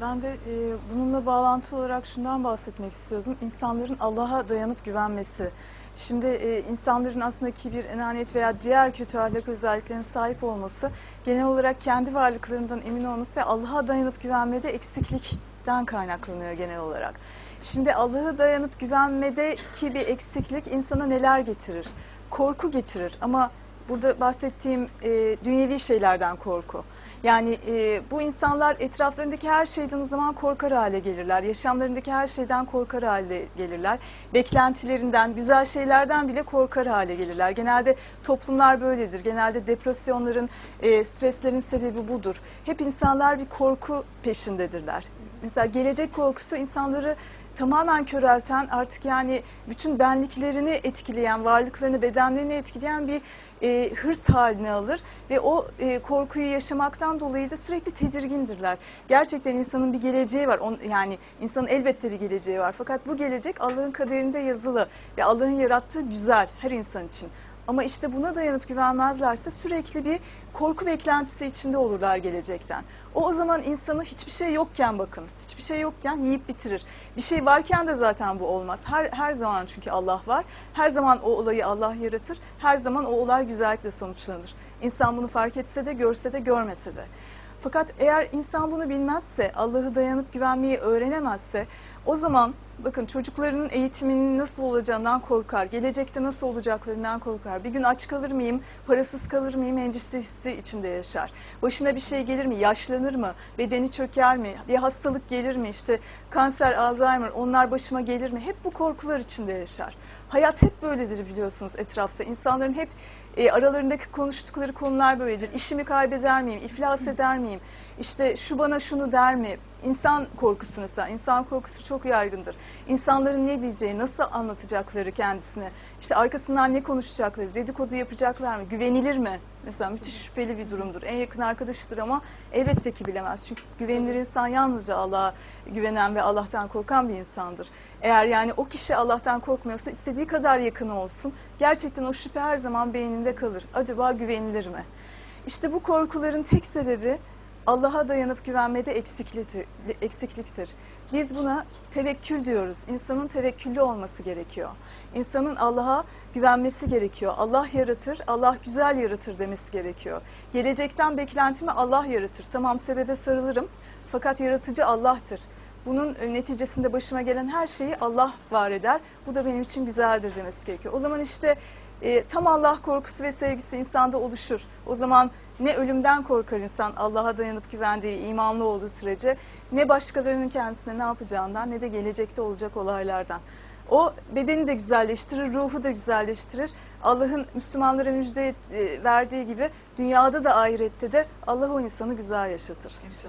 Ben de e, bununla bağlantı olarak şundan bahsetmek istiyordum. İnsanların Allah'a dayanıp güvenmesi. Şimdi e, insanların aslında kibir, enaniyet veya diğer kötü ahlak özelliklerine sahip olması genel olarak kendi varlıklarından emin olması ve Allah'a dayanıp güvenmede eksiklikten kaynaklanıyor genel olarak. Şimdi Allah'a dayanıp güvenmedeki bir eksiklik insana neler getirir? Korku getirir ama burada bahsettiğim e, dünyevi şeylerden korku. Yani e, bu insanlar etraflarındaki her şeyden o zaman korkar hale gelirler. Yaşamlarındaki her şeyden korkar hale gelirler. Beklentilerinden, güzel şeylerden bile korkar hale gelirler. Genelde toplumlar böyledir. Genelde depresyonların, e, streslerin sebebi budur. Hep insanlar bir korku peşindedirler. Mesela gelecek korkusu insanları tamamen körelten artık yani bütün benliklerini etkileyen, varlıklarını, bedenlerini etkileyen bir e, hırs haline alır ve o e, korkuyu yaşamaktan dolayı da sürekli tedirgindirler. Gerçekten insanın bir geleceği var. On, yani insanın elbette bir geleceği var. Fakat bu gelecek Allah'ın kaderinde yazılı ve Allah'ın yarattığı güzel her insan için. Ama işte buna dayanıp güvenmezlerse sürekli bir korku beklentisi içinde olurlar gelecekten. O o zaman insanı hiçbir şey yokken bakın, hiçbir şey yokken yiyip bitirir. Bir şey varken de zaten bu olmaz. Her her zaman çünkü Allah var. Her zaman o olayı Allah yaratır. Her zaman o olay güzellikle sonuçlanır. İnsan bunu fark etse de, görse de, görmese de. Fakat eğer insan bunu bilmezse, Allah'ı dayanıp güvenmeyi öğrenemezse o zaman bakın çocuklarının eğitiminin nasıl olacağından korkar, gelecekte nasıl olacaklarından korkar. Bir gün aç kalır mıyım, parasız kalır mıyım endişesi içinde yaşar. Başına bir şey gelir mi, yaşlanır mı, bedeni çöker mi, bir hastalık gelir mi, işte kanser, Alzheimer onlar başıma gelir mi? Hep bu korkular içinde yaşar. Hayat hep böyledir biliyorsunuz etrafta. İnsanların hep e, aralarındaki konuştukları konular böyledir. İşimi kaybeder miyim? İflas eder miyim? İşte şu bana şunu der mi? İnsan korkusu mesela. İnsan korkusu çok yaygındır. İnsanların ne diyeceği, nasıl anlatacakları kendisine, işte arkasından ne konuşacakları, dedikodu yapacaklar mı, güvenilir mi? Mesela müthiş şüpheli bir durumdur. En yakın arkadaşıdır ama elbette ki bilemez. Çünkü güvenilir insan yalnızca Allah'a güvenen ve Allah'tan korkan bir insandır. Eğer yani o kişi Allah'tan korkmuyorsa istediği kadar yakın olsun. Gerçekten o şüphe her zaman beyninde kalır. Acaba güvenilir mi? İşte bu korkuların tek sebebi Allah'a dayanıp güvenmede eksikliktir. Biz buna tevekkül diyoruz. İnsanın tevekküllü olması gerekiyor. İnsanın Allah'a güvenmesi gerekiyor. Allah yaratır, Allah güzel yaratır demesi gerekiyor. Gelecekten beklentimi Allah yaratır. Tamam sebebe sarılırım fakat yaratıcı Allah'tır. Bunun e, neticesinde başıma gelen her şeyi Allah var eder. Bu da benim için güzeldir demesi gerekiyor. O zaman işte e, tam Allah korkusu ve sevgisi insanda oluşur. O zaman ne ölümden korkar insan Allah'a dayanıp güvendiği, imanlı olduğu sürece ne başkalarının kendisine ne yapacağından ne de gelecekte olacak olaylardan. O bedeni de güzelleştirir, ruhu da güzelleştirir. Allah'ın Müslümanlara müjde e, verdiği gibi dünyada da ahirette de Allah o insanı güzel yaşatır.